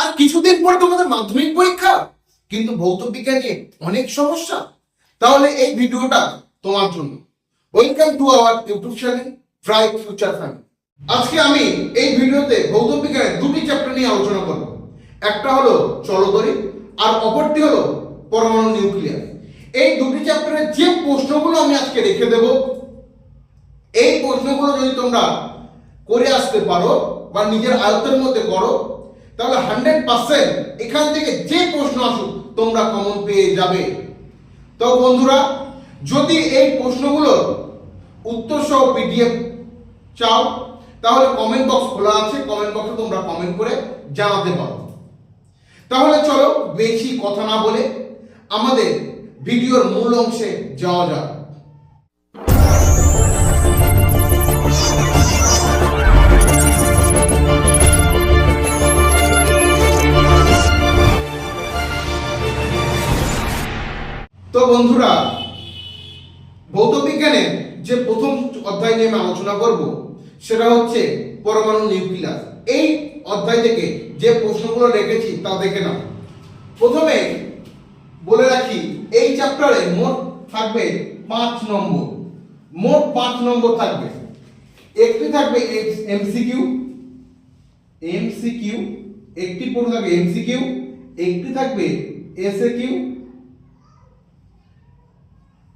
আর কিছুদিন পরে তোমাদের মাধ্যমিক পরীক্ষা। কিন্তু ভৌত বিজ্ঞান অনেক সমস্যা। তাহলে এই ভিডিওটা তোমার জন্য। Welcome to our YouTube channel Bright Future family আজকে আমি এই ভিডিওতে ভৌত বিজ্ঞানের দুটি চ্যাপ্টার নিয়ে আলোচনা করব। একটা হলো চলতরি, আর অপরটি হলো পরমাণু নিউক্লিয়ার। এই দুটি চ্যাপ্টারের যে প্রশ্নগুলো আমি আজকে রেখে দেব, এই প্রশ্নগুলো যদি তোমরা করে আসতে পারো বা নিজের আয়ত্তের মধ্যে করো তাহলে হান্ড্রেড পার্সেন্ট এখান থেকে যে প্রশ্ন আসুক, তোমরা কমন পেয়ে যাবে। তো বন্ধুরা, যদি এই প্রশ্নগুলোর উত্তর সহ পিডিএফ চাও, তাহলে কমেন্ট বক্স খোলা আছে। কমেন্ট বক্সে তোমরা কমেন্ট করে জানাতে পারো। তাহলে চলো বেশি কথা না বলে আমাদের ভিডিওর মূল অংশে যাওয়া যাক। ভৌত বিজ্ঞানের যে প্রথম অধ্যায় নিয়ে আমি আলোচনা করব, সেটা হচ্ছে পরমাণু নিউক্লিয়াস। এই অধ্যায় থেকে যে প্রশ্নগুলো রেখেছি তা দেখে নাও। প্রথমে বলে রাখি, এই চ্যাপ্টারে মোট থাকবে পাঁচ নম্বর। মোট পাঁচ নম্বর থাকবে। একটি থাকবে এমসিকিউ এমসিকিউ, একটি পড়ে থাকবে এমসিকিউ, একটি থাকবে এসএ কিউ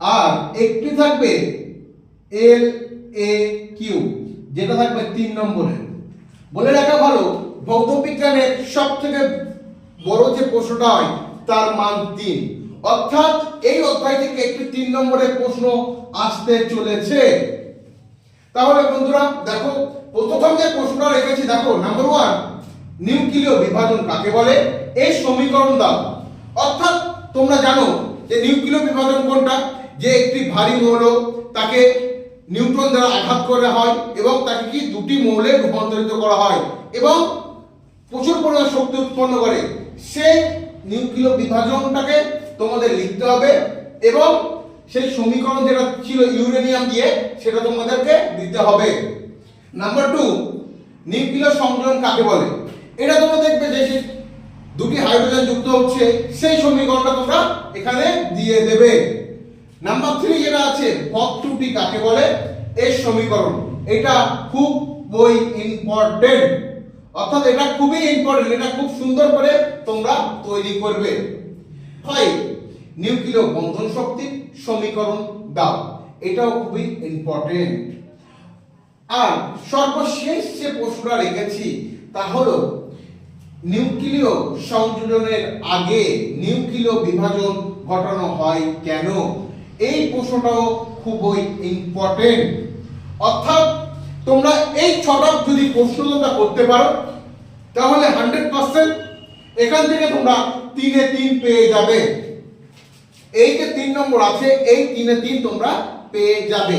আর একটি থাকবে এল এ কিউ যেটা থাকবে তিন নম্বরে। বলে রাখা ভালো, ভৌত বিজ্ঞানের সব থেকে বড় যে প্রশ্নটা হয়, তার মান তিন। অর্থাৎ এই অধ্যায় থেকে একটি তিন নম্বরের প্রশ্ন আসতে চলেছে। তাহলে বন্ধুরা, দেখো, প্রথম যে প্রশ্নটা রেখেছি, দেখো নাম্বার ওয়ান নিউক্লিয় বিভাজন কাকে বলে? এই সমীকরণ দাও। অর্থাৎ তোমরা জানো যে নিউক্লিয় বিভাজন কোনটা? যে একটি ভারী মৌল তাকে নিউট্রন দ্বারা আঘাত করা হয় এবং তাকে কি দুটি মৌলে রূপান্তরিত করা হয় এবং প্রচুর পরিমাণ শক্তি উৎপন্ন করে সেই নিউক্লিয় বিভাজনটাকে তোমাদের লিখতে হবে এবং সেই সমীকরণ যেটা ছিল ইউরেনিয়াম দিয়ে সেটা তোমাদেরকে দিতে হবে। নাম্বার টু নিউক্লিয় সংযোজন কাকে বলে? এটা তোমরা দেখবে যে দুটি হাইড্রোজেন যুক্ত হচ্ছে, সেই সমীকরণটা তোমরা এখানে দিয়ে দেবে। নাম্বার থ্রি যেটা আছে টুটি কাকে বলে? এর সমীকরণ। এটা খুব বই ইম্পর্টেন্ট অর্থাৎ এটা খুবই ইম্পর্টেন্ট এটা খুব সুন্দর করে তোমরা তৈরি করবে। ফাইভ নিউক্লিয় বন্ধন শক্তির সমীকরণ দাও। এটাও খুবই ইম্পর্টেন্ট আর সর্বশেষ যে প্রশ্নটা রেখেছি, তা হলো, নিউক্লিয় সংযোজনের আগে নিউক্লিয় বিভাজন ঘটানো হয় কেন? এই প্রশ্নটাও খুবই ইম্পর্টেন্ট অর্থাৎ তোমরা এই ছটা যদি প্রশ্ন তোমরা করতে পারো, তাহলে হান্ড্রেড পার্সেন্ট এখান থেকে তোমরা তিনে তিন পেয়ে যাবে। এই যে তিন নম্বর আছে, এই তিনে তিন তোমরা পেয়ে যাবে।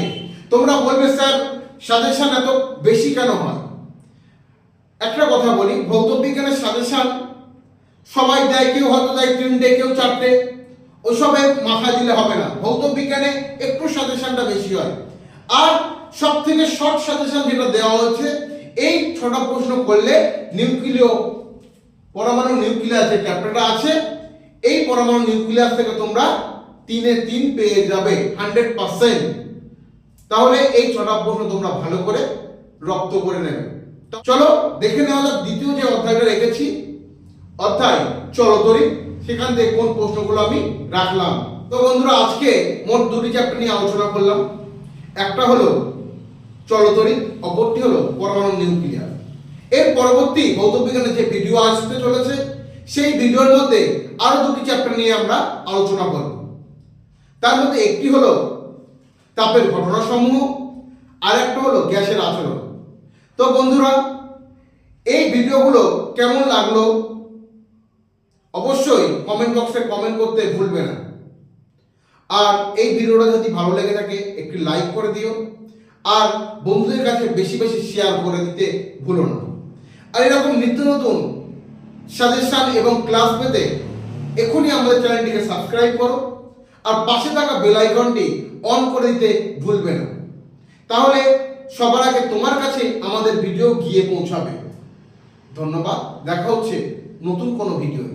তোমরা বলবে, স্যার, সাজেশন এত বেশি কেন হয়? একটা কথা বলি, ভৌত বিজ্ঞানের সাজেশন সবাই দেয়, কেউ হয়তো দেয় তিনটে, কেউ চারটে। ওসবে মাথা দিলে হবে না। ভৌত বিজ্ঞানে একটু সাজেশনটা বেশি হয়। আর সব থেকে শর্ট সাজেশন যেটা দেওয়া হচ্ছে এই ছটা প্রশ্ন করলে নিউক্লিয়, পরমাণু নিউক্লিয়াস যে চ্যাপ্টারটা আছে, এই পরমাণু নিউক্লিয়াস থেকে তোমরা তিনে তিন পেয়ে যাবে হান্ড্রেড পার্সেন্ট তাহলে এই ছটা প্রশ্ন তোমরা ভালো করে রপ্ত করে নেবে। চলো, দেখে নেওয়া যাক দ্বিতীয় যে অধ্যায়টা রেখেছি। অধ্যায় চলতরি সেখান থেকে কোন প্রশ্নগুলো আমি রাখলাম। তো বন্ধুরা, আজকে মোট দুটি চ্যাপ্টার নিয়ে আলোচনা করলাম। একটা হলো চলতরি, অপরটি হলো পরমাণু নিউক্লিয়ার। এর পরবর্তী ভৌত বিজ্ঞানের যে ভিডিও আসতে চলেছে, সেই ভিডিওর মধ্যে আরও দুটি চ্যাপ্টার নিয়ে আমরা আলোচনা করব। তার মধ্যে একটি হলো তাপের ঘটনাসমূহ আর একটা হলো গ্যাসের আচরণ। তো বন্ধুরা, এই ভিডিওগুলো কেমন লাগল? অবশ্যই কমেন্ট বক্সে কমেন্ট করতে ভুলবে না। আর এই ভিডিওটা যদি ভালো লেগে থাকে, একটি লাইক করে দিও। আর বন্ধুদের কাছে বেশি বেশি শেয়ার করে দিতে ভুলো না। আর এরকম নিত্য নতুন সাজেশন এবং ক্লাস পেতে এখনই আমাদের চ্যানেলটিকে সাবস্ক্রাইব করো। আর পাশে থাকা বেল আইকনটি অন করে দিতে ভুলবে না। তাহলে সবার আগে তোমার কাছে আমাদের ভিডিও গিয়ে পৌঁছাবে। ধন্যবাদ। দেখা হচ্ছে নতুন কোনো ভিডিও